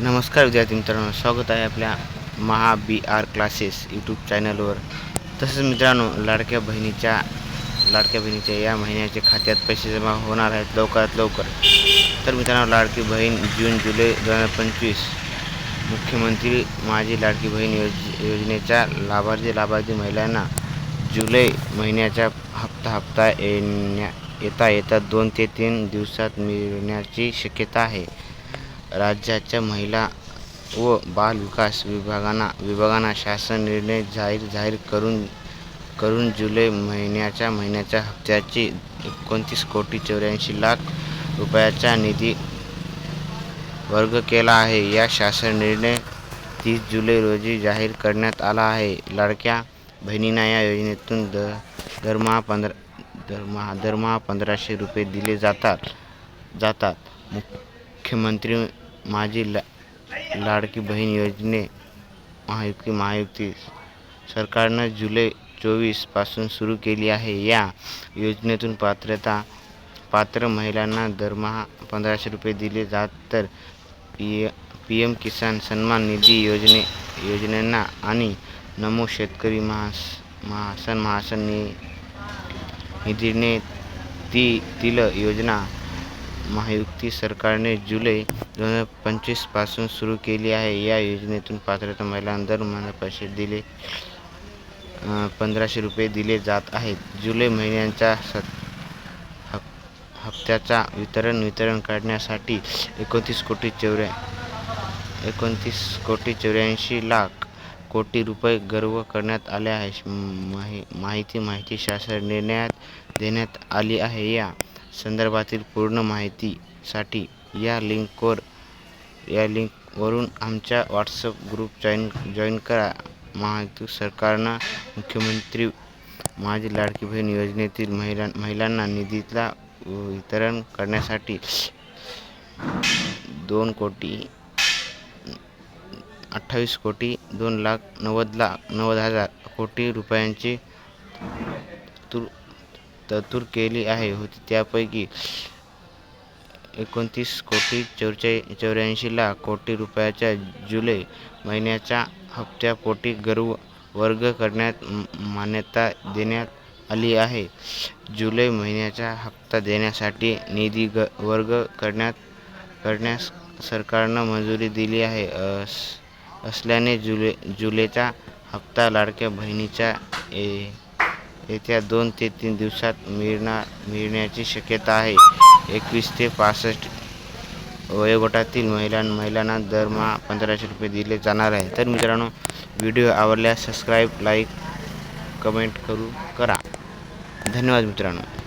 नमस्कार विद्यार्थी मित्रांनो स्वागत आहे आपल्या Maha B R classes YouTube चॅनलवर तसेच मित्रांनो लाडक्या बहिणीच्या लाडक्या बहिणीच्या या महिन्याचे खात्यात पैसे जमा होणार आहेत लवकरात लवकर. तर मित्रांनो लाडकी बहीण जून जुलै दोन हजार पंचवीस मुख्यमंत्री माझी लाडकी बहीण योज योजनेच्या लाभार्थी लाभार्थी महिलांना जुलै महिन्याच्या हप्ता हप्ता येण्या येता येता दोन ते तीन दिवसात मिळण्याची शक्यता आहे. राज्याच्या महिला व बाल विकास विभागांना विभागांना शासन निर्णय जाहीर जाहीर करून करून जुलै महिन्याच्या महिन्याच्या हप्त्याची एकोणतीस कोटी चौऱ्याऐंशी लाख रुपयाचा निधी वर्ग केला आहे. या शासन निर्णय तीस जुलै रोजी जाहीर करण्यात आला आहे. लाडक्या बहिणींना या योजनेतून द दरमहा पंधरा दरमहा दरमहा पंधराशे रुपये दिले जातात जातात. मुख्यमंत्री माझी ला लाडकी बहीण योजने महायुक्ती महायुक्ती सरकारनं जुलै चोवीसपासून सुरू केली आहे. या योजनेतून पात्रता पात्र महिलांना दरमहा पंधराशे रुपये दिले जात. तर पी पी एम किसान सन्मान निधी योजने योजनेंना आणि नमो शेतकरी महास महासन महासन नि निधीने ती तिल योजना महायुक्ती सरकारने जुलै दोन हजार पंचवीसपासून सुरू केली आहे. या योजनेतून पात्रता महिलांना दर महिना पैसे दिले पंधराशे रुपये दिले जात आहेत. जुलै महिन्याच्या सत हप हप्त्याचा वितरण वितरण करण्यासाठी एकोणतीस कोटी चौऱ्या एकोणतीस कोटी चौऱ्याऐंशी लाख कोटी रुपये गर्व करण्यात आले आहे. माहि माहिती माहिती शासन निर्णयात देण्यात आली आहे. या संदर्भातील पूर्ण माहितीसाठी या लिंकवर या लिंकवरून आमच्या व्हॉट्सअप ग्रुप जॉईन जॉईन करा. महायुती सरकारनं मुख्यमंत्री माझी लाडकी बहीण योजनेतील महिला महिलांना निधीला वितरण करण्यासाठी दोन कोटी अठ्ठावीस कोटी दोन लाख नव्वद लाख नव्वद हजार कोटी रुपयांची तूर तरतूद केली आहे. होती त्यापैकी एकोणतीस कोटी चौचे चौऱ्याऐंशी लाख कोटी रुपयाच्या जुलै महिन्याच्या हप्त्यापोटी गर्व वर्ग करण्यात मान्यता देण्यात आली आहे. जुलै महिन्याचा हप्ता देण्यासाठी निधी ग वर्ग करण्यात करण्यास सरकारनं मंजुरी दिली आहे. अस असल्याने जुलै जुलैचा हप्ता लाडक्या बहिणीच्या ए येत्या दोन ते तीन दिवसात मिळणार मिळण्याची शक्यता आहे. एकवीस ते पासष्ट वयोगटातील महिलां महिलांना दरमहा पंधराशे रुपये दिले जाणार आहे. तर मित्रांनो व्हिडिओ आवडल्यास सबस्क्राईब लाईक कमेंट करू करा. धन्यवाद मित्रांनो.